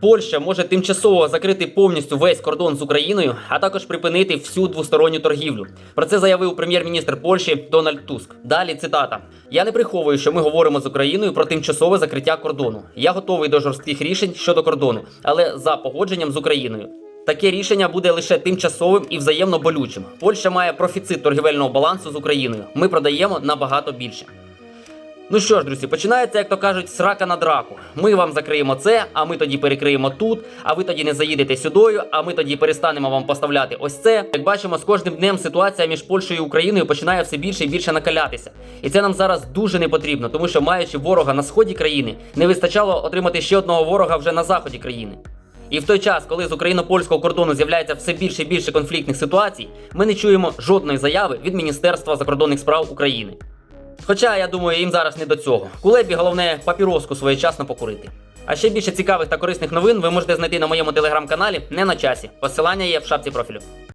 Польща може тимчасово закрити повністю весь кордон з Україною, а також припинити всю двосторонню торгівлю. Про це заявив прем'єр-міністр Польщі Дональд Туск. Далі цитата: Я не приховую, що ми говоримо з Україною про тимчасове закриття кордону. Я готовий до жорстких рішень щодо кордону, але за погодженням з Україною. Таке рішення буде лише тимчасовим і взаємно болючим. Польща має профіцит торгівельного балансу з Україною. Ми продаємо набагато більше. Ну що ж, друзі, починається, як то кажуть, срака на драку. Ми вам закриємо це, а ми тоді перекриємо тут, а ви тоді не заїдете сюдою, а ми тоді перестанемо вам поставляти ось це. Як бачимо, з кожним днем ситуація між Польщею і Україною починає все більше і більше накалятися. І це нам зараз дуже не потрібно, тому що маючи ворога на сході країни, не вистачало отримати ще одного ворога вже на заході країни. І в той час, коли з україно-польського кордону з'являється все більше і більше конфліктних ситуацій, ми не чуємо жодної заяви від Міністерства закордонних справ України. Хоча я думаю, їм зараз не до цього. Кулебі головне папіроску своєчасно покурити. А ще більше цікавих та корисних новин ви можете знайти на моєму телеграм-каналі не на часі. Посилання є в шапці профілю.